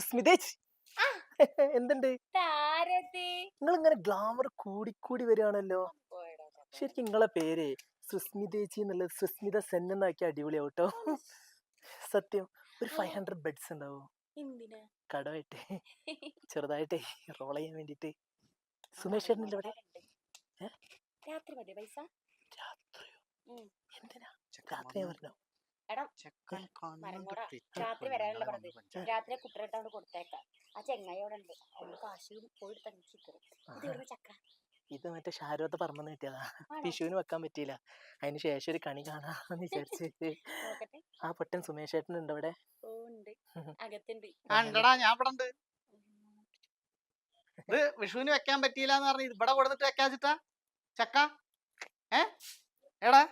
സുസ്മിതേച്ചി. എന്തുണ്ട്? നിങ്ങൾ ഇങ്ങനെ ഗ്ലാമർ കൂടിക്കൂടി വരികയാണല്ലോ. ശരിക്കും നിങ്ങളെ പേര് സുസ്മിതേച്ചി എന്നുള്ളത് സുസ്മിത സെൻ എന്നാക്കി അടിപൊളിയാവും കേട്ടോ സത്യം ഒരു ഫൈവ് ഹൺഡ്രഡ് ബെഡ്സ് ഉണ്ടാവും. എന്തിനാ? ചെറുതായിട്ടെ ചെറുതായിട്ടേ റോൾ ചെയ്യാൻ വേണ്ടിട്ട് സുമേഷ് ചേട്ടനില്ല ഇവിടെ? രാത്രി മതി പൈസ? രാത്രിയോ. എന്തിനാ? രാത്രി പറഞ്ഞു? എടാ മരങ്ങോടാ രാത്രി വരാനുള്ള പറഞ്ഞത് രാത്രി കുട്ടികളോട് കൊടുത്തേക്കാം. ആ ചെങ്ങായോടെ ഉണ്ട് അവൾ കാശ് പോയിട്ട് ഇത് എവിടെ ചക്ക? ഇത് മറ്റേ ഷാരോത്ത് പറമ്പെന്ന് കിട്ടിയതാ. വിഷുവിന് വെക്കാൻ പറ്റിയില്ല. അതിന് ശേഷം ഒരു കണി കാണാന്ന് വിചാരിച്ച്. നോക്കട്ടെ. ആ പൊട്ടൻ സുമേഷ് ചേട്ടൻ ഉണ്ട് അവിടെ? ഓ ഉണ്ട്. അകത്തുണ്ട്. ഉണ്ടടാ ഞാൻ ഇവിടെ ഉണ്ട്. ഇത് വിഷുവിന് വെക്കാൻ പറ്റിയില്ല എന്ന് പറഞ്ഞ് ഇവിടെ കൊടുത്തിട്ട് വെക്കാച്ചിട്ടാ? ചക്ക? ഏ? എടാ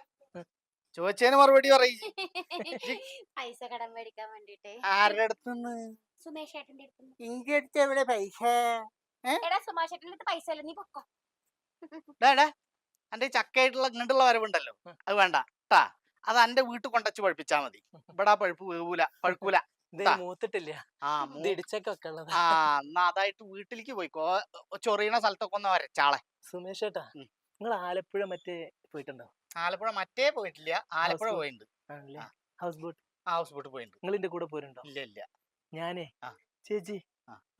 ചോദിച്ചതിന് മറുപടി പറയും. പൈസ കടം മേടിക്കാൻ വേണ്ടിട്ട്. ആരുടെ അടുത്തുനിന്ന് സുമേഷ് ഏട്ടന്റെ അടുത്ത് ഇന്റെ അടുത്ത് എവിടെ പൈസ? എടാ സുമേഷ് ഏട്ടന്റെ അടുത്ത് പൈസ ഇല്ല നീ പൊക്കോ. ഡാ അന്റെ ചക്കയായിട്ടുള്ള ഇങ്ങോട്ടുള്ള വരവുണ്ടല്ലോ. അത് വേണ്ട ട്ടാ. അത് എന്റെ വീട്ടിൽ കൊണ്ടച്ച് പഴുപ്പിച്ചാ മതി. ഇവിടെ ആ പഴുപ്പ് വേവൂല പഴുക്കൂല. മൂത്തിട്ടില്ല. ആ ഇടിച്ചൊക്കെ ആ എന്നാ അതായിട്ട് വീട്ടിലേക്ക് പോയിക്കോ. ചൊറിയണ സ്ഥലത്തൊക്കെ ഒന്ന് വരച്ചാളെ. സുമേഷ് ഏട്ടാ നിങ്ങൾ ആലപ്പുഴ മറ്റേ പോയിട്ടുണ്ടോ? ആലപ്പുഴ മറ്റേ പോയിട്ടില്ല. ആലപ്പുഴ പോയിട്ടുണ്ട് ഹൗസ് ബോട്ട്? ഹൗസ് ബോട്ട് പോയിട്ടുണ്ട് നിങ്ങൾ എന്റെ കൂടെ പോരുണ്ടോ? ഇല്ല ഇല്ല. ഞാനേ ചേച്ചി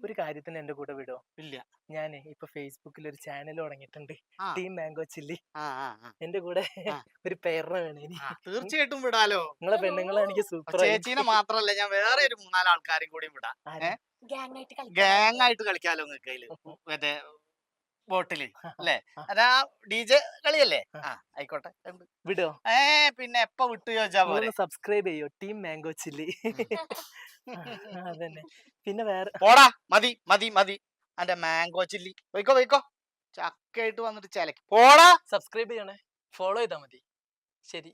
ഒരു കാര്യത്തിന് എന്റെ കൂടെ വിടോ? ഇല്ല. ഞാനേ ഇപ്പൊ ഫേസ്ബുക്കിൽ ഒരു ചാനൽ തുടങ്ങിയിട്ടുണ്ട്. Team mango chilli. എന്റെ കൂടെ ഒരു പേരിനെ വേണേ തീർച്ചയായിട്ടും വിടാലോ. നിങ്ങളെ പെണ്ണുങ്ങളെ എനിക്ക് സൂപ്പർ ചേച്ചീനെ മാത്രല്ല ഞാൻ വേറെ ഒരു മൂന്നാൽ ആൾക്കാരും കൂടി വിടാം. ഗാങ് ആയിട്ട് കളിക്കാലോ? നിങ്ങൾക്ക് അതിൽ. മറ്റേ ബോട്ടിൽ അല്ലേ? അതാ ഡി ജെ കളിയല്ലേ? ആ. ആയിക്കോട്ടെ. വിടോ. ഏ പിന്നെ എപ്പ വിട്ടു ചോദിച്ചാ പോലെ സബ്സ്ക്രൈബ് ചെയ്യോ? Team mango chilli. അതന്നെ. പിന്നെ വേറെ പോടാ മതി മതി മതി. അന്റെ മാംഗോ ചില്ലി. പോയിക്കോ പോയിക്കോ. ചക്കയായിട്ട് വന്നിട്ട് ചിലക്ക്. പോടാ! സബ്സ്ക്രൈബ് ചെയ്യണേ. ഫോളോ ചെയ്താ മതി. ശരി.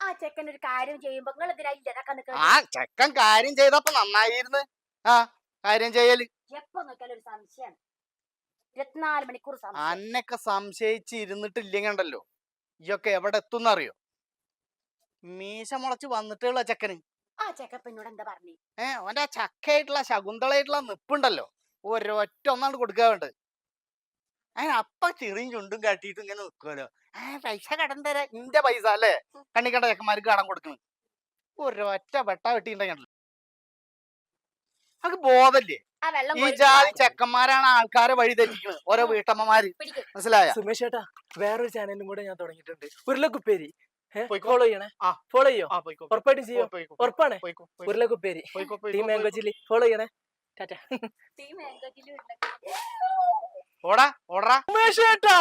ആ ചെക്കൻ ഒരു കാര്യം ചെയ്യുമ്പോ നിങ്ങൾ ആ ചെക്കൻ കാര്യം ചെയ്തപ്പോ നന്നായിരുന്നു ആ കാര്യം ചെയ്യൽ. എപ്പോ നോക്കിയാലും ഒരു സംശയമാണ് ഇരുപത്തിനാല് മണിക്കൂർ സംശയം. അന്നൊക്കെ സംശയിച്ച് ഇരുന്നിട്ടില്ലെങ്കിണ്ടല്ലോ ഇയൊക്കെ എവിടെ എത്തുന്നറിയോ മീശ മുളച്ച് വന്നിട്ടുള്ള ചെക്കന്. ആ ചെക്കപ്പിന്നോട് എന്താ പറഞ്ഞു? ഏ അവന്റെ ആ ചക്കയായിട്ടുള്ള ശകുന്തളായിട്ടുള്ള നിപ്പുണ്ടല്ലോ. ഒരൊറ്റ ഒന്നാണ് കൊടുക്കാൻ വേണ്ടത് അതിന് അപ്പ ചെറിയും ചുണ്ടും കാട്ടിയിട്ട് ഇങ്ങനെ നിൽക്കുമല്ലോ ആ പൈസ കടം തരാ. ഇന്റെ പൈസ അല്ലേ? കണ്ണിക്കണ്ട ചെക്കന്മാർക്ക് കടം കൊടുക്കണം. ഒരൊറ്റ വെട്ട വെട്ടിയിട്ടുണ്ടെങ്കിൽ അത് ബോധല്ലേ? ഈ ജാതി ചെക്കന്മാരാണ് ആൾക്കാരെ വഴി തെറ്റിക്കുന്നത്. ഓരോ വീട്ടമ്മമാര്. മനസ്സിലായ? സുമേഷ് ചേട്ടാ വേറൊരു ചാനലും കൂടെ ഞാൻ തുടങ്ങിയിട്ടുണ്ട്. ഉരുളക്കുപ്പേരി. ഫോളോ ചെയ്യണേ? ഫോളോ ചെയ്യോ? ഉറപ്പായിട്ടും ചെയ്യോ? ഉറപ്പാണ്? ഉരുളക്കുപ്പേരി. ടീം മാംഗോ ചില്ലി ഫോളോ ചെയ്യണേ? ടാറ്റ. ഓടാ ഓടാ. സുമേഷ് ചേട്ടാ!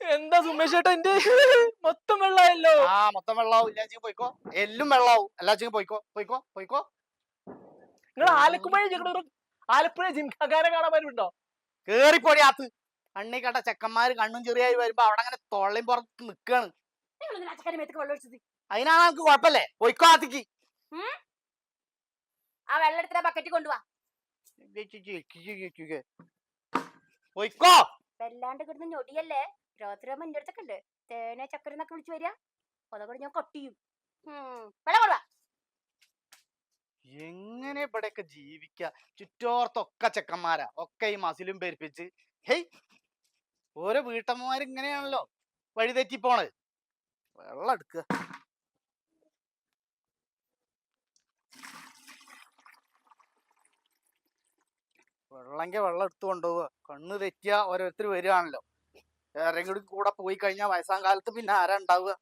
എന്താ സുമേഷ് ചേട്ടാ എന്റെ മൊത്തം വെള്ളമായല്ലോ. ആ മൊത്തം വെള്ളാവും എല്ലാ ചെയ്യും പോയിക്കോ. എല്ലും വെള്ളാവും എല്ലാ ചെയ്യും പോയിക്കോ പോയിക്കോ പോയിക്കോ. നിങ്ങൾ ആലപ്പുഴ ഞങ്ങളുടെ ആലപ്പുഴ ജിംഖാനെ കാണാൻ വരുന്നുണ്ടോ കേറിപ്പോടി ആത്ത് കണ്ണി കണ്ട ചെക്കന്മാര് കണ്ണും ചെറിയായി വരുമ്പോ അവിടെ അങ്ങനെ തൊള്ളയും പുറത്ത് നിക്കാണ്. അതിനാണ് നമുക്ക് കുഴപ്പല്ലേ പോയിക്കോ ആത്തിക്ക് ആ വെള്ളെടുത്ത ബക്കറ്റ് കൊണ്ടുവാ പോയിക്കോ. വല്ലാണ്ട് കിടന്ന് ഞൊടിയല്ലേ? രാത്രിയാകുമ്പോ എന്റെ അടുത്തൊക്കെ ഉണ്ട് തേനെ ചക്കര എന്നൊക്കെ വിളിച്ചു വരിക. അതുകൊണ്ട് ഞാൻ കൊട്ടിയും. വെള്ളം കൊണ്ടുവാ. എങ്ങനെ ഇവിടെയൊക്കെ ജീവിക്ക? ചുറ്റോർത്തൊക്കെ ചെക്കന്മാരാ. ഒക്കെ ഈ മസിലും പെരുപ്പിച്ച്. ഹേയ്! ഓരോ വീട്ടമ്മമാരിങ്ങനെയാണല്ലോ ഇങ്ങനെയാണല്ലോ പോണത്. വെള്ളം എടുക്കുക വെള്ളമെങ്കിൽ വെള്ളം എടുത്തു കൊണ്ടുപോവുക. കണ്ണ് തെറ്റിയ ഓരോരുത്തർ വരികയാണല്ലോ ആരെങ്കിലും കൂടെ പോയി കഴിഞ്ഞാൽ വയസ്സാം കാലത്ത് പിന്നെ ആരാ ഉണ്ടാവുക?